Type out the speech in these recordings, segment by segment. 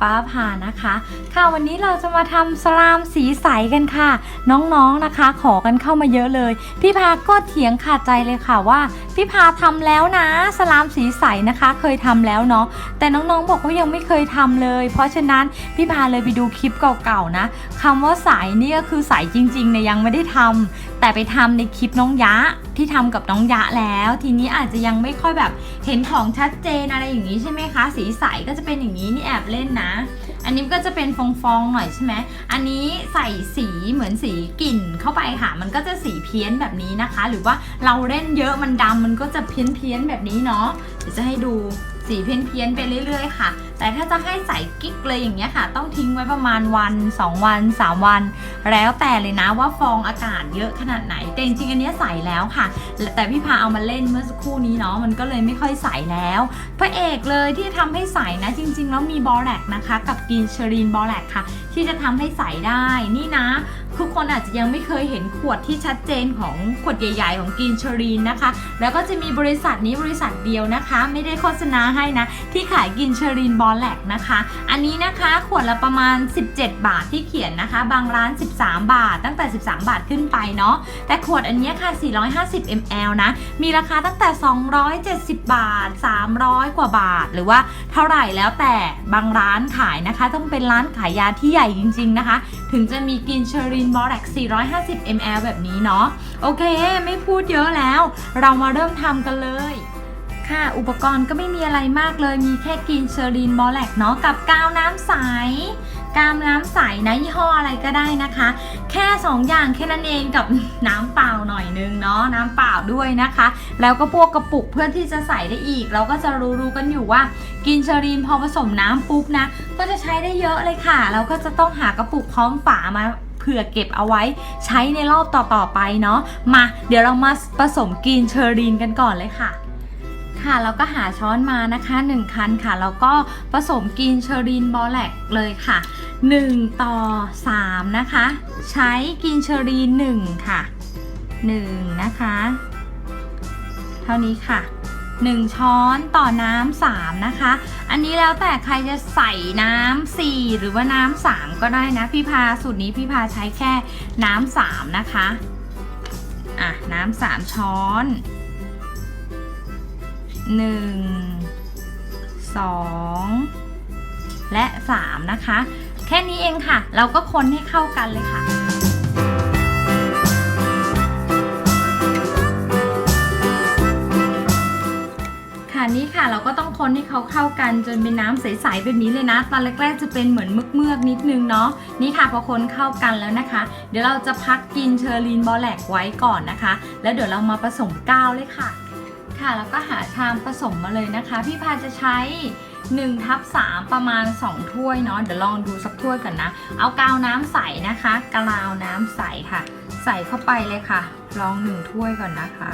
ป้าพานะคะ ค่ะวันนี้เราจะมาทำสลามสีใสกันค่ะ น้องๆนะคะ ขอกันเข้ามาเยอะเลย พี่พาก็เถียงขาดใจเลยค่ะว่า พี่พาทำแล้วนะ สลามสีใสนะคะ เคยทำแล้วเนาะแต่น้องๆบอกว่ายังไม่เคยทำเลย เพราะฉะนั้นพี่พาเลยไปดูคลิปเก่าๆนะคำว่าใสนี่ก็คือใสจริงๆเนี่ยยังไม่ได้ทำแต่ไปทำในคลิปน้องยะ ที่ทำกับน้องยะแล้ว ทีนี้อาจจะยังไม่ค่อยแบบเห็นของชัดเจนอะไรอย่างนี้ใช่ไหมคะ สีใสก็จะเป็นอย่างนี้นี่แอบเล่นนะ อันนี้ก็จะเป็นฟองๆหน่อยใช่ไหมอันนี้ใส่สีเหมือนสีกลิ่นเข้าไปค่ะ มันก็จะสีเพี้ยนแบบนี้นะคะ หรือว่าเราเล่นเยอะมันดำมันก็จะเพี้ยนเพี้ยนๆแบบนี้เนาะเดี๋ยวจะให้ดูสีเพี้ยนเพียนๆไปเรื่อย ๆ ค่ะ แต่ถ้าจะให้ใส่กิ๊กเลยอย่างเงี้ยค่ะ ต้องทิ้งไว้ประมาณวัน 2 วัน 3 วัน แล้วแต่เลยนะว่าฟองอากาศเยอะขนาดไหนแต่จริงๆอันเนี้ยใส่แล้วค่ะ แต่พี่พาเอามาเล่นเมื่อสักครู่นี้เนาะมันก็เลยไม่ค่อยใสแล้ว พระเอกเลยที่ทำให้ใสนะ จริง ๆ แล้วมีบอแลกนะคะ กับกินเชอรีนบอแลกค่ะ ที่จะทำให้ใสได้นี่นะ ทุกคนอาจจะยังไม่เคยเห็นขวดที่ชัดเจนของขวดใหญ่ๆของกินชอรีนนะคะ แล้วก็จะมีบริษัทนี้บริษัทเดียวนะคะ ไม่ได้โฆษณาให้นะ ที่ขายกินชอรีนบอลแลกนะคะ อันนี้นะคะขวดละประมาณ 17 บาทที่เขียนนะคะ บางร้าน 13 บาท ตั้งแต่ 13 บาทขึ้นไปเนาะแต่ขวดอันนี้ค่ะ 450 ml นะมีราคาตั้งแต่ 270 บาท 300 กว่าบาท หรือว่าเท่าไหร่แล้วแต่บางร้านขายนะคะ ต้องเป็นร้านขายยาที่ใหญ่จริง ๆนะคะ ถึงจะมีกินชอรินบอแร็ก450 ml แบบนี้เนาะ โอเค ไม่พูดเยอะแล้ว เรามาเริ่มทำกันเลย ค่ะ อุปกรณ์ก็ไม่มีอะไรมากเลย มีแค่กินเชอรีนบอแลกเนาะ กับกาวน้ำใสกาวน้ำใสนะยี่ห้ออะไรก็ได้นะคะ แค่ 2 อย่างแค่นั้นเองกับน้ำเปล่าหน่อยนึงเนาะน้ำเปล่าด้วยนะคะ แล้วก็พวกกระปุกเพื่อที่จะใส่ได้อีก เราก็จะรู้ๆกันอยู่ว่า กินเชอรีนพอผสมน้ำปุ๊บนะ ก็จะใช้ได้เยอะเลยค่ะ เราก็จะต้องหากระปุกพร้อมฝามา ผื่อเก็บเอาไว้ใช้ในรอบต่อๆไปเนาะมาเดี๋ยวเรามาผสมกินเชอรีนกันก่อนเลยค่ะค่ะเราก็หาช้อนมานะคะ 1 คันค่ะแล้วก็ผสมกินเชอรีนบอแลกเลยค่ะ 1 ต่อ 3 นะคะ ใช้กินเชอรีน 1 ค่ะ 1 นะคะ เท่านี้ค่ะ 1 ช้อนต่อน้ำ3นะคะ อันนี้แล้วแต่ใครจะใส่น้ำ4หรือว่าน้ำ3ก็ได้นะพี่พาสูตรนี้พี่พาใช้แค่น้ำ3นะคะอะน้ำ3ช้อนหนึ่งสองและสามนะคะ แค่นี้เองค่ะ เราก็คนให้เข้ากันเลยค่ะ นี่ค่ะ เราก็ต้องคนให้เขาเข้ากันจนเป็นน้ำใสๆแบบนี้เลยนะ ตอนแรกๆจะเป็นเหมือนเมือกๆนิดนึงเนาะนี่ค่ะพอคนเข้ากันแล้วนะคะ เดี๋ยวเราจะพักกินเชอร์ลีนบอแลกไว้ก่อนนะคะ แล้วเดี๋ยวเรามาผสมกาวเลยค่ะ ค่ะแล้วก็หาชามผสมมาเลยนะคะ พี่พาจะใช้1ทับ3ประมาณ 2 ถ้วยเนาะเดี๋ยวลองดูสักถ้วยก่อนนะ เอากาวน้ำใสนะคะกาวน้ำใสค่ะ ใส่เข้าไปเลยค่ะ ลอง 1 ถ้วยก่อนนะคะ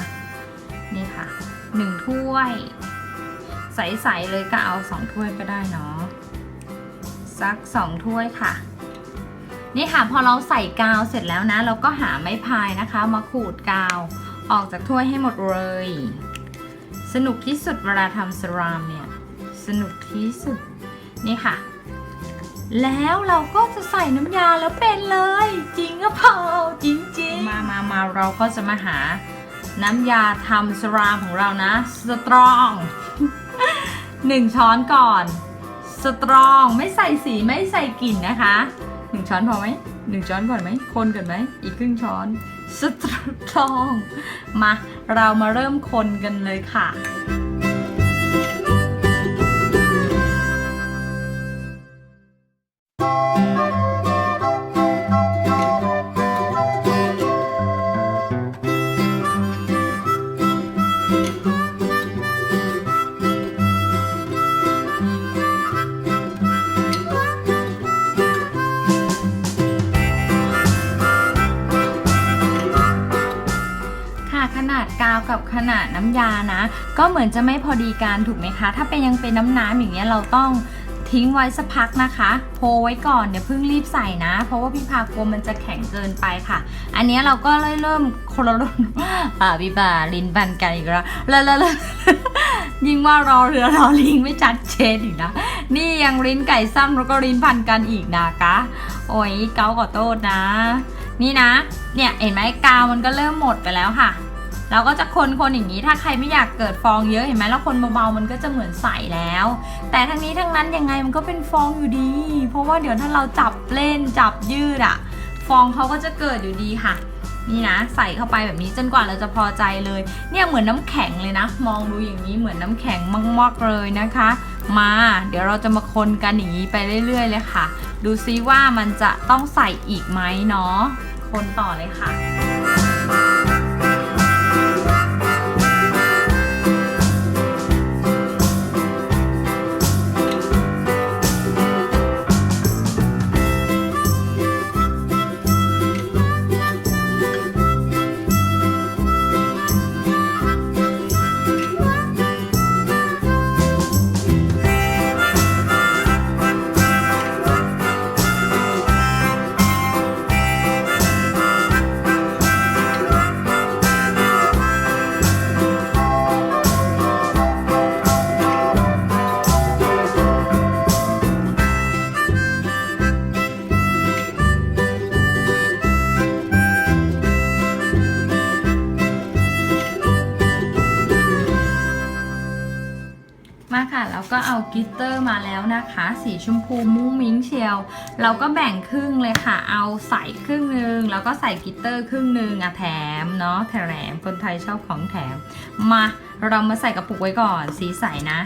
นี่ค่ะ 1 ถ้วย ใสๆเลยก็เอา2ถ้วยก็ได้เนาะสัก2ถ้วยค่ะ นี่ค่ะพอเราใส่กาวเสร็จแล้วนะ เราก็หาไม้พายนะคะ มาขูดกาวออกจากถ้วยให้หมดเลย สนุกที่สุดเวลาทำสรามเนี่ยสนุกที่สุดนี่ค่ะ แล้วเราก็จะใส่น้ำยาแล้วเป็นเลย จริงก็เปล่าจริงๆมามามาเราก็จะมาหาน้ำยาทำสรามของเรานะสตรอง หนึ่งช้อนก่อน สตรองไม่ใส่สีไม่ใส่กลิ่นนะคะหนึ่งช้อนพอไหมหนึ่งช้อนก่อนไหมคนก่อนไหมอีกครึ่งช้อนสตรอง มา เรามาเริ่มคนกันเลยค่ะค่ะ กับขนาดน้ำยานะ ก็เหมือนจะไม่พอดีกันถูกไหมคะ ถ้าเป็นยังเป็นน้ำน้ำอย่างเงี้ยเราต้องทิ้งไว้สักพักนะคะโพไว้ก่อนเดี๋ยวเพิ่งรีบใส่นะ เพราะว่าพี่พากลัวมันจะแข็งเกินไปค่ะ อันเนี้ยเราก็เลยเริ่มคนละรุ่นอ่าพี่บาลินบันกันอีกแล้วแล้วแล้วยิ่งว่ารอเรือรอลิงไม่ชัดเจนอีกนะ นี่ยังลิ้นไก่ซ้ำแล้วก็ลิ้นพันกันอีกนะคะโอ้ยเกาขอโทษนะ นี่นะ เนี่ยเห็นไหมกาวมันก็เริ่มหมดไปแล้วค่ะ เราก็จะคนคนอย่างนี้ถ้าใครไม่อยากเกิดฟองเยอะเห็นไหมแล้วคนเบาๆมันก็จะเหมือนใสแล้ว แต่ทั้งนี้ทั้งนั้นยังไงมันก็เป็นฟองอยู่ดี เพราะว่าเดี๋ยวถ้าเราจับเล่นจับยืดอะฟองเขาก็จะเกิดอยู่ดีค่ะ นี่นะใส่เข้าไปแบบนี้จนกว่าเราจะพอใจเลย เนี่ยเหมือนน้ำแข็งเลยนะ มองดูอย่างนี้เหมือนน้ำแข็งมากๆเลยนะคะ มา เดี๋ยวเราจะมาคนกันอย่างนี้ไปเรื่อย ๆ เลยค่ะ ดูซิว่ามันจะต้องใส่อีกไหมเนาะคนต่อเลยค่ะ มาค่ะแล้วก็เอากิตเตอร์มาแล้วนะคะ สีชมพูมุ้งมิ้งเชียว เราก็แบ่งครึ่งเลยค่ะ เอาใส่ครึ่งหนึ่งแล้วก็ใส่กิตเตอร์ครึ่งหนึ่งอะแถมเนาะแถมคนไทยชอบของแถม มาเรามาใส่กระปุกไว้ก่อน สีใสนะ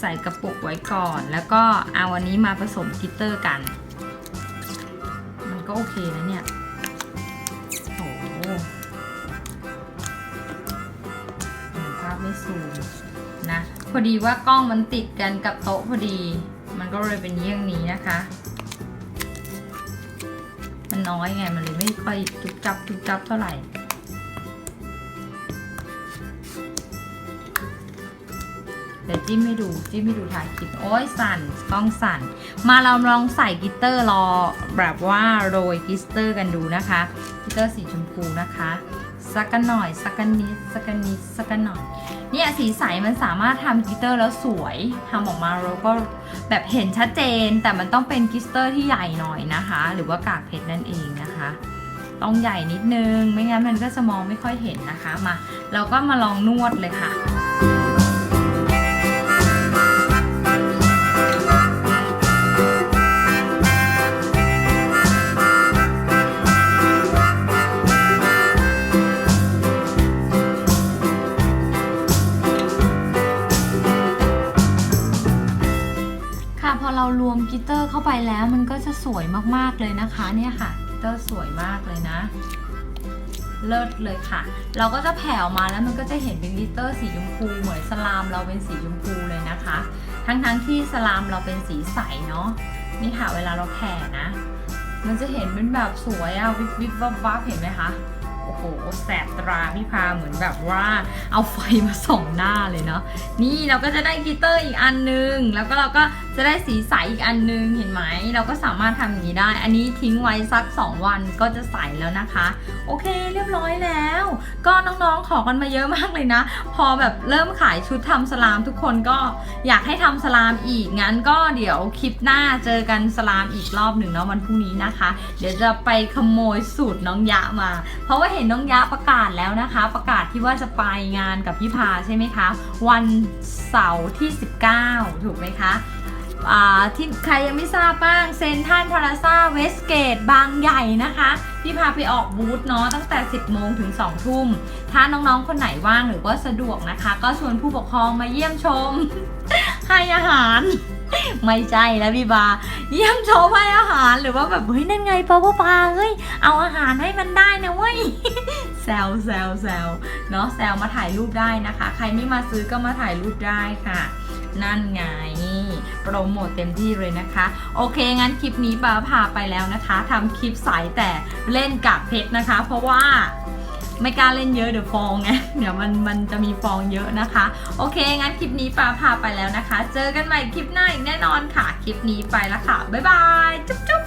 ใส่กระปุกไว้ก่อน แล้วก็เอาวันนี้มาผสมกิตเตอร์กัน มันก็โอเคนะเนี่ยโอ้โหภาพไม่ซูม นะ พอดีว่ากล้องมันติดกันกับโต๊ะพอดี มันก็เลยเป็นเยี่ยงนี้นะคะ มันน้อยไง มันเลยไม่ค่อยจุบจับจุบจับเท่าไหร่เดี๋ยวจิ้มให้ดูจิ้มให้ดูถ่ายคลิปโอ้ยสั่นกล้องสั่น มาเราลองใส่กิตเตอร์รอแบบว่าโรยกิตเตอร์กันดูนะคะกิตเตอร์สีชมพูนะคะ สักกันหน่อยสักกันนิดสักกันนิดสักกันหน่อยเนี่ยสีใสมันสามารถทำกลิตเตอร์แล้วสวยทำออกมาแล้วก็แบบเห็นชัดเจน แต่มันต้องเป็นกลิตเตอร์ที่ใหญ่หน่อยนะคะ หรือว่ากากเพชรนั่นเองนะคะ ต้องใหญ่นิดนึงไม่งั้นมันก็จะมองไม่ค่อยเห็นนะคะมาเราก็มาลองนวดเลยค่ะค่ะ สวยมากๆเลยนะคะ เนี่ยค่ะกลิตเตอร์สวยมากเลยนะ เลิศเลยค่ะ เราก็จะแผ่ออกมาแล้วมันก็จะเห็นเป็นลิเตอร์สีชมพูเหมือนสลามเราเป็นสีชมพูเลยนะคะ ทั้งๆที่สลามเราเป็นสีใสเนาะนี่ค่ะเวลาเราแผ่นะ มันจะเห็นเป็นแบบสวยอะวิบวิบวับวับเห็นไหมคะ โอ้โหแสบตราพี่พาเหมือนแบบว่าเอาไฟมาส่องหน้าเลยเนาะนี่เราก็จะได้กลิตเตอร์อีกอันนึง แล้วก็เราก็จะได้สีใสอีกอันนึงเห็นไหมเราก็สามารถทำอย่างนี้ได้ อันนี้ทิ้งไว้สัก 2 วันก็จะใสแล้วนะคะ โอเคเรียบร้อยแล้ว ก็น้องๆขอกันมาเยอะมากเลยนะ พอแบบเริ่มขายชุดทำสลามทุกคนก็อยากให้ทำสลามอีกงั้นก็เดี๋ยวคลิปหน้าเจอกันสลามอีกรอบหนึ่งเนาะวันพรุ่งนี้นะคะ เดี๋ยวจะไปขโมยสูตรน้องยะมา เพราะว่าเห็นน้องยะประกาศแล้วนะคะ ประกาศที่ว่าจะไปงานกับพี่พาใช่ไหมคะ วันเสาร์ที่ 19 ถูกไหมคะที่ใครยังไม่ทราบบ้างเซนทันพาราซาเวสเกตบางใหญ่นะคะ พี่พาไปออกบูธเนาะตั้งแต่ 10 โมงถึง 2 ทุ่ม ถ้าน้องๆ คนไหนว่างหรือว่าสะดวกนะคะ ก็ชวนผู้ปกครองมาเยี่ยมชมให้อาหาร ไม่ใช่แล้วพี่บาเยี่ยมชมให้อาหารหรือว่าแบบเฮ้ยนั่นไงปลาปลาปาเฮ้ยเอาอาหารให้มันได้นะเว้ยแซวแซวแซวเนาะแซวมาถ่ายรูปได้นะคะ ใครไม่มาซื้อก็มาถ่ายรูปได้ค่ะ นั่นไงโปรโมทเต็มที่เลยนะคะ โอเค งั้นคลิปนี้ปาพาไปแล้วนะคะทำคลิปสายแต่เล่นกากเพชรนะคะ เพราะว่า ไม่กล้าเล่นเยอะเดี๋ยวฟองไงเดี๋ยวมันมันจะมีฟองเยอะนะคะ โอเค งั้นคลิปนี้ปาพาไปแล้วนะคะ เจอกันใหม่คลิปหน้าอีกแน่นอนค่ะ คลิปนี้ไปแล้วค่ะ บ๊ายบาย จุ๊บจุ๊บ